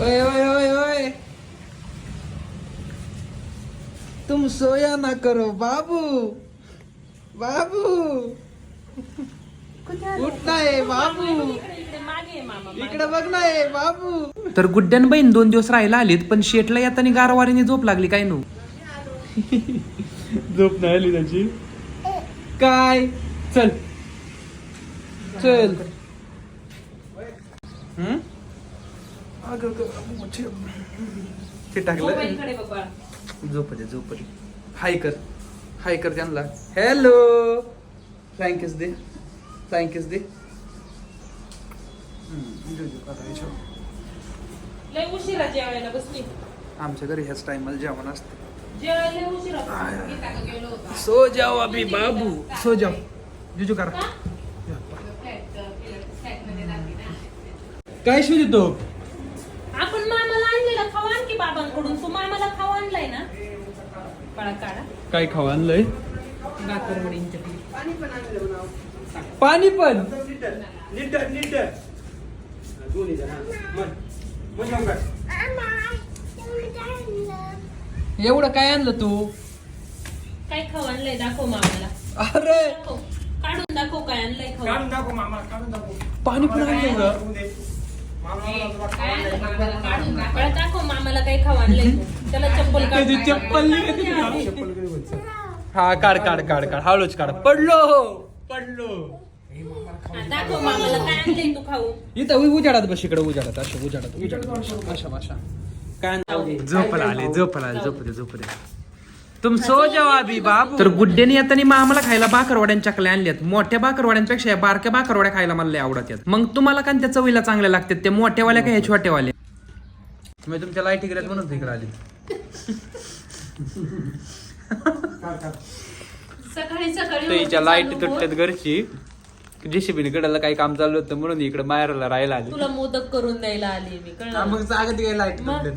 ओए ओए ओए ओए तुम सोया ना करो बाबू. बाबू. उठना आहे बाबू. इकडे बघ ना आहे बाबू. तर गुड्ड्यान बहीण दोन दिवस राहायला आलीत पण शेटला येताना गारवारीने झोप लागली काय नो? झोप नाही आली त्याची. काय? चल. चल. हम्म? ते टाकलं. झोप दे झोप दे. हाय कर. हाय कर त्यांना. हॅलो थँक्यूच दे. थँक्यूच दे. आमच्या घरी ह्याच टाइमला जेवण असते. सो जाओ अभी बाबू. सो जाओ जुजू करा. काय शोध येतो आपण मामाला आणलेला खाऊ आणखी बाबांकडून तू मामाला खाऊ आणलाय ना? पळा काढा काय खाऊ आणलंय? बाकरवडींच्या. पाणी पण एवढं काय आणलं तू? काय खाऊ आणलंय दाखव मामाला अरे! दाखव. काढून दाखव काय आणलंय खाऊ. पाणी पण आणलं काय आणलंय मामाला? काढून दाखव. दाखव मामाला तू. चप्पल चप्पल हा काढ काढ काढ काढ. हळूच काढ. पडलो. पडलो. हा, दाखव मामाला काय आणलंय तू खाऊ? इथं उ- उजाडात बस इकडे उजाडात. अशा उजाडात. उजाडात अशा अशा. काय आणलं? झोपला आले झोपला आले झोप दे झोप दे. तुम सो जाओ अभी बाबू. तर गुड्ड्याने येताना मामाला खायला बाकरवाड्यांच्या चकल्या आणल्यात. मोठ्या बाकरवाड्यांपेक्षा या बारक्या बाकरवाड्या खायला मला लय आवडतात. मग तुम्हाला का त्या चवीला चांगल्या लागतात? त्या मोठ्यावाल्या का ह्या छोट्यावाल्या? मी तुमच्या लाइट इकडे म्हणून इकडे आली. सकाळी सकाळी लाइट चालू तुटल्यात होत. घरची. जेसीबी कडेला काही काम चालू होतं म्हणून इकडे माहेरला राहायला आली. तुला मोदक करून द्यायला आली मी हा, कळलं मग जागा ती लाइट मग? तुटल्यात.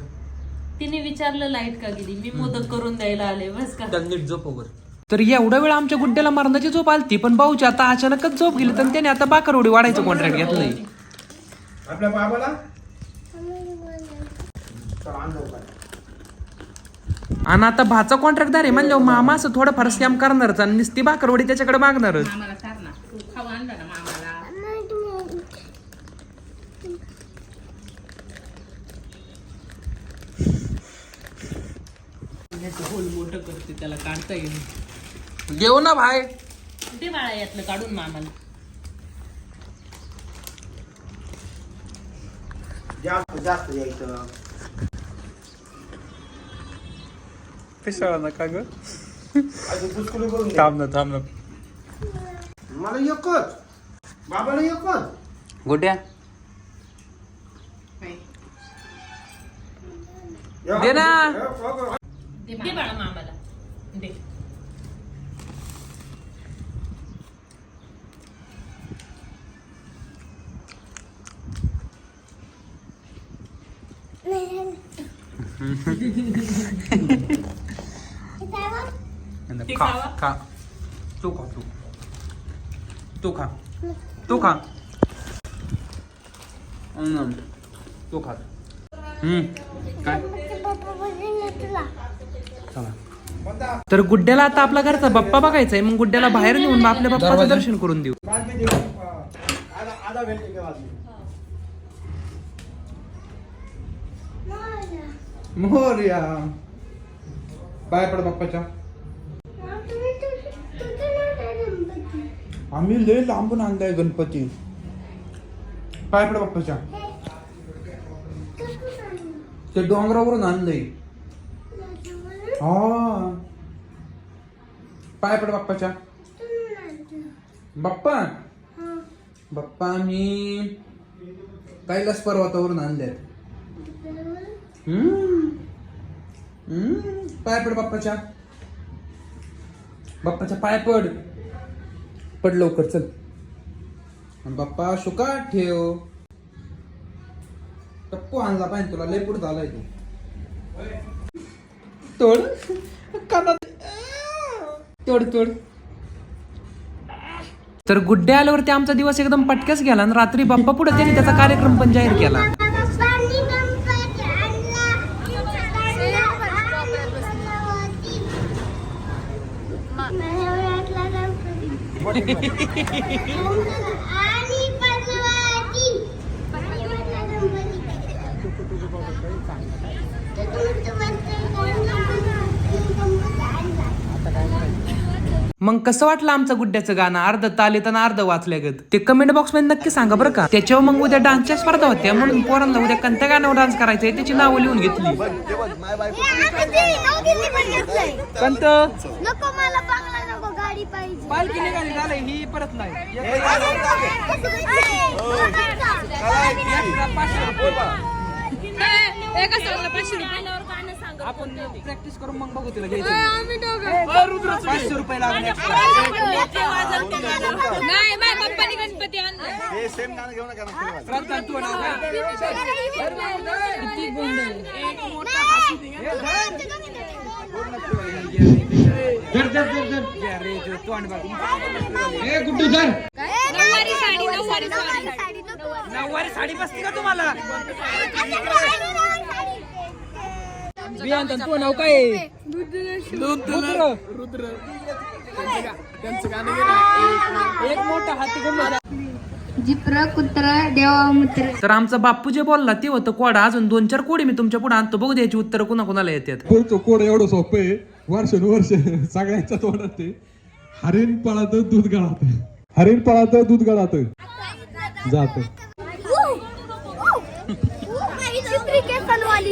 तिने विचारलं लाइट का गेली? मी मोदक करून द्यायला आले बस का? त्याला नीट झोपवर तर एवढा वेळ आमच्या गुड्ड्याला मरणाची झोप आलती पण भाऊची आता अचानकच झोप गेली तर त्याने आता बाकरवडी वाढायचं कॉन्ट्रॅक्ट घेतलंय. आपल्या बाबाला? आणि आता भाचा कॉन्ट्रॅक्टदार आहे म्हणल्यावर मामा असं थोडं फार स्कॅम करणारच आणि नुसती बाकरवडी त्याच्याकडे मागणारच. मामाला चार ना. तू खाऊ आणला ना मामाला. होल मोठं करते त्याला काढता येईल. घेऊ ना भाई. ते बाळा यातलं काढून मामाला. जास्त जास्त यायचं पिसाळा ना का ग. थांब ना थांब ना मला एकच बाबाला एकच गोट्या एक- दे ना. दे बाळा मामाला दे ते खा. खा तू खा तू तू खा तू खा हम्म. तू खा हम्म काय चला तर गुड्ड्याला आता आपला घरचा बाप्पा बघायचा आहे मग गुड्ड्याला बाहेर नेऊन मग आपल्या बाप्पाचं दर्शन करून देऊ बातमी देऊ. आधा आधा भेटते का बातमी मोर्या. पाय पड बाप्पाच्या. आम्ही लय लांबून आणलाय गणपती. पाय पड बाप्पाच्या. ते डोंगरावरून आणलंय. हा. पाय पड बाप्पाच्या. बाप्पा. बाप्पा मी कैलास पर्वतावरून आणले हम्म. पाय पड बाप्पाच्या. बाप्पाच्या पाय पड पड लवकर चल. बाप्पा शुका ठेव. टप्पू आणला पाहिजे तुला लय पुढे झालाय तू. तोड. कानात. तोड तोड. तर गुड्डे आल्यावरती आमचा दिवस एकदम पटक्याच गेला आणि रात्री बाप्पा पुढे त्यांनी त्याचा कार्यक्रम पण जाहीर केला. मग कसं वाटलं आमचं गुड्ड्याचं गाणं? अर्ध तालीत आणि अर्ध वाचल्या गत. ते कमेंट बॉक्समध्ये नक्की सांगा बरं का? त्याच्यावर मग उद्या डान्सच्या स्पर्धा होत्या. म्हणून पोरांना उद्या कोणत्या गाण्यावर डान्स करायचंय त्याची नावं लिहून घेतली. कंत नको मला बंगला नको गाडी पाहिजे. पालखी निघाली झालंय ही परत नाही. एका सॉंगला पाचशे रुपये. आपण प्रॅक्टिस करून मग बघू तिला घ्यायचं पाचशे रुपये लागले नाही माझ्या पप्पानी गणपती आणला. हे सेम गाणं घेऊ नका मग खेळवा. प्रथा, तू नाव काय? अरे, जो तोंड बघ. गुड्डू धर. नऊवारी साडी बसते का तुम्हाला? तू नाव काय? रुद्र. रुद्र. एक मोठा हाती घेऊन. जिप्र कुत्र तर आमचा बाप्पू जे बोलला ते होतं कोडा. अजून दोन चार कोडी मी तुमच्यापुढे आणतो. बघू द्यायची उत्तर कुणा कुणाला येतात. पुढचं कोड एवढं सोपं आहे. वर्षानुवर्ष सगळ्यांच्या तोंडात ते हरिण पळात दूध गळात. हरिण पळात दूध गळात. जात.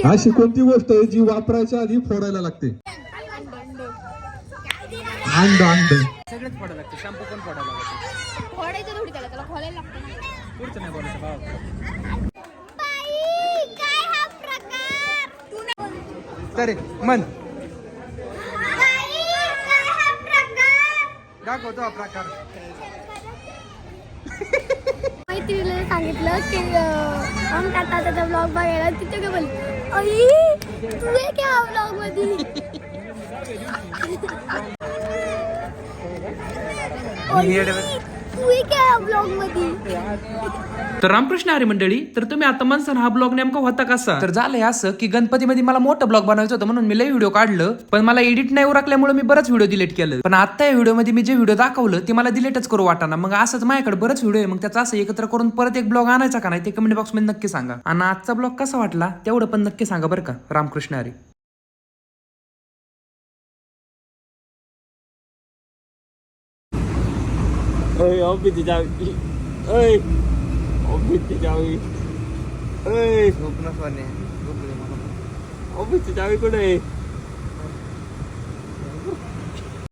अशी कोणती गोष्ट आहे जी वापरायच्या आधी फोडायला लागते? अंड अंड. सगळेच फोडायला लागते शॅम्पू पण फोडायला लागते खोडायचं थोडी त्याला त्याला खोलायला लागतं पुढचं नाही बोलायचं भावा बाई काय हा प्रकार? तरी मन बाई काय हा प्रकार? दाखवतो हा प्रकार. मैत्रिणीला सांगितलं की हम टाटा त्याचा ब्लॉग बघायला तिथे काय बोल आई तू क्या ब्लॉगमध्ये तर रामकृष्ण हरी मंडळी तर तुम्ही आता म्हणसान हा ब्लॉग नेमका होता कसा तर झालंय असं की गणपतीमध्ये मला मोठं ब्लॉग बनवायचं होतं म्हणून मी लई व्हिडिओ काढलं पण मला एडिट नाही उरकल्यामुळे मी बरंच व्हिडिओ डिलीट केलं. पण आता या व्हिडिओमध्ये मी जे व्हिडिओ दाखवलं ते मला डिलीटच करू वाटाना. मग असंच माझ्याकडे बरंच व्हिडिओ आहे मग त्याचा असं एकत्र करून परत एक ब्लॉग आणायचा का नाही ते कमेंट बॉक्समध्ये नक्की सांगा. आणि आजचा ब्लॉग कसा वाटला तेवढं पण नक्की सांगा बरं का Ramakrishna Hari. Ơi ốm đi chị chào ơi ốm đi chị chào ơi झोप नसवाने झोपले मला ốm đi chị chào cái này